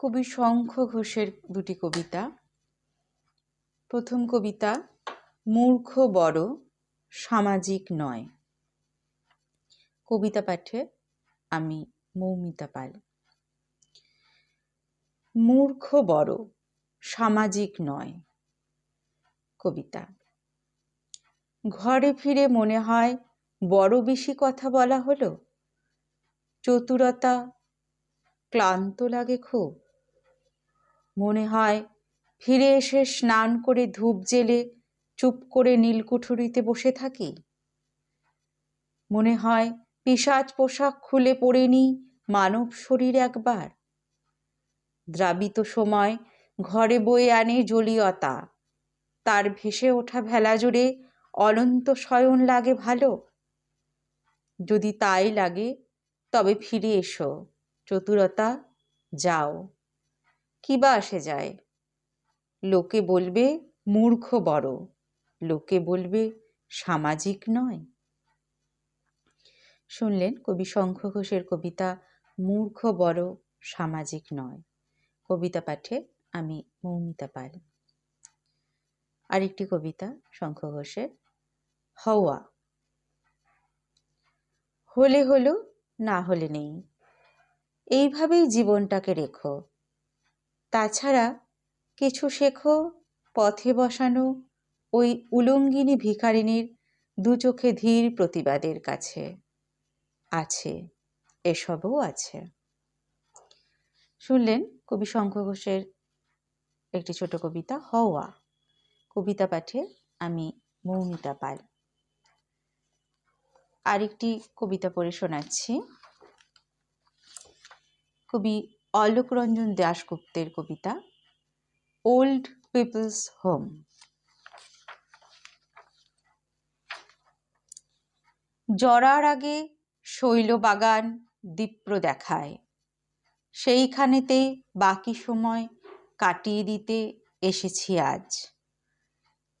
কবি শঙ্খ ঘোষের দুটি কবিতা। প্রথম কবিতা, মূর্খ বড়, সামাজিক নয়। কবিতা পাঠে আমি মৌমিতা পাল। মূর্খ বড়, সামাজিক নয়। কবিতা। ঘরে ফিরে মনে হয় বড় বেশি কথা বলা হলো? চতুরতা ক্লান্ত লাগে খুব। মনে হয়, ফিরে এসে স্নান করে ধূপ জেলে চুপ করে নীলকুঠুরিতে বসে থাকি? মনে হয় পিসাজ পোশাক খুলে পড়ে নি মানব শরীর একবার। দ্রাবিত সময় ঘরে বয়ে আনে জলীয়তা। তার ভেসে ওঠা ভেলা জুড়ে অনন্ত শয়ন লাগে ভালো। যদি তাই লাগে, তবে ফিরে এসো, চতুরতা, যাও। কি বা আসে যায়? লোকে বলবে, মূর্খ বড়। লোকে বলবে, সামাজিক নয়। শুনলেন কবি শঙ্খ ঘোষের কবিতা, মূর্খ বড়, সামাজিক নয়। কবিতা পাঠে আমি মৌমিতা পাল। আরেকটি কবিতা শঙ্খ ঘোষের, হওয়া। হলে হলো, না হলে নেই। এইভাবেই জীবনটাকে রেখো। তাছাড়া কিছু শেখো, পথে বসানো, ওই উলঙ্গিনী দু চোখে ধীর প্রতিবাদের কাছে আছে, এসবও আছে। শুনলেন কবি শঙ্খ ঘোষের একটি ছোট কবিতা, হওয়া। কবিতা পাঠে আমি মৌমিতা পাল। আরেকটি কবিতা পড়ে শোনাচ্ছি। কবি অলোকরঞ্জন দাশগুপ্তের কবিতা, ওল্ড পিপলস হোম। জরার আগে শৈল বাগান দীপ্র দেখায়, সেইখানেতে বাকি সময় কাটিয়ে দিতে এসেছি আজ।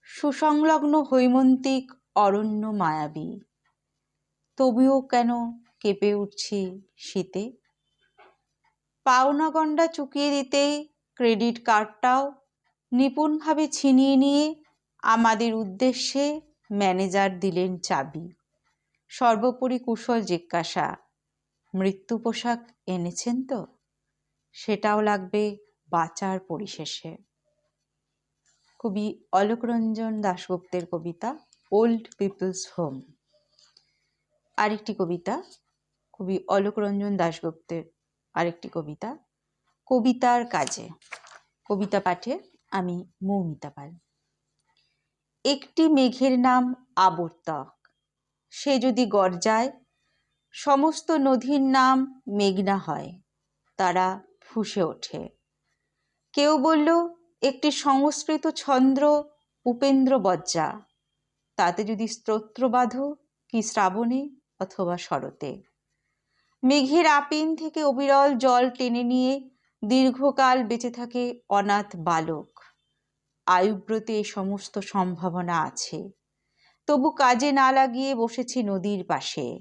সুসংলগ্ন হৈমন্তিক অরণ্য মায়াবী, তবুও কেন কেঁপে উঠছি শীতে? পাওনা গন্ডা চুকিয়ে দিতেই ক্রেডিট কার্ডটাও নিপুণভাবে ছিনিয়ে নিয়ে আমাদের উদ্দেশ্যে ম্যানেজার দিলেন চাবি। সর্বোপরি কুশল জিজ্ঞাসা, মৃত্যু পোশাক এনেছেন তো? সেটাও লাগবে বাঁচার পরিশেষে। কবি অলোকরঞ্জন দাশগুপ্তের কবিতা, ওল্ড পিপলস হোম। আরেকটি কবিতা, কবি অলোকরঞ্জন দাশগুপ্তের আরেকটি কবিতা, কবিতার কাজে। কবিতা পাঠে আমি মৌমিতা পাল। একটি মেঘের নাম আবর্তক। সে যদি গর্জায়, সমস্ত নদীর নাম মেঘনা হয়, তারা ফুসে ওঠে। কেউ বলল, একটি সংস্কৃত ছন্দ্র উপেন্দ্র বজ্জা তাতে যদি স্তোত্র বাঁধো, কি শ্রাবণে অথবা শরতে? মেঘের আপিন থেকে অবিরল জল টেনে নিয়ে দীর্ঘকাল বেঁচে থাকে অনাথ বালক। আয়ুব্রতে সমস্ত সম্ভাবনা আছে। তবু কাজে না লাগিয়ে বসেছি নদীর পাশে।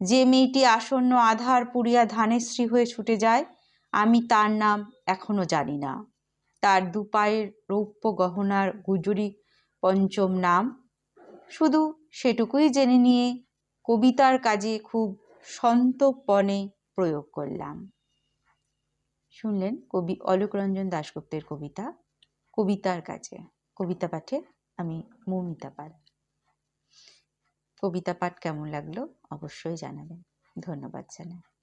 যে মেয়েটি আসন্ন আধার পুড়িয়া ধানেশ্রী হয়ে ছুটে যায়, আমি তার নাম এখনও জানি না। তার দুপায়ের রৌপ্য গহনার গুজরি পঞ্চম নাম। শুধু সেটুকুই জেনে নিয়ে কবিতার কাজে খুব সন্তপনে প্রয়োগ করলাম। শুনলেন কবি অলোকরঞ্জন দাশগুপ্তের কবিতা, কবিতার কাছে, কবিতা পাঠে আমি মৌমিতা পাল। কবিতা পাঠ কেমন লাগল অবশ্যই জানাবেন। ধন্যবাদ জানাই।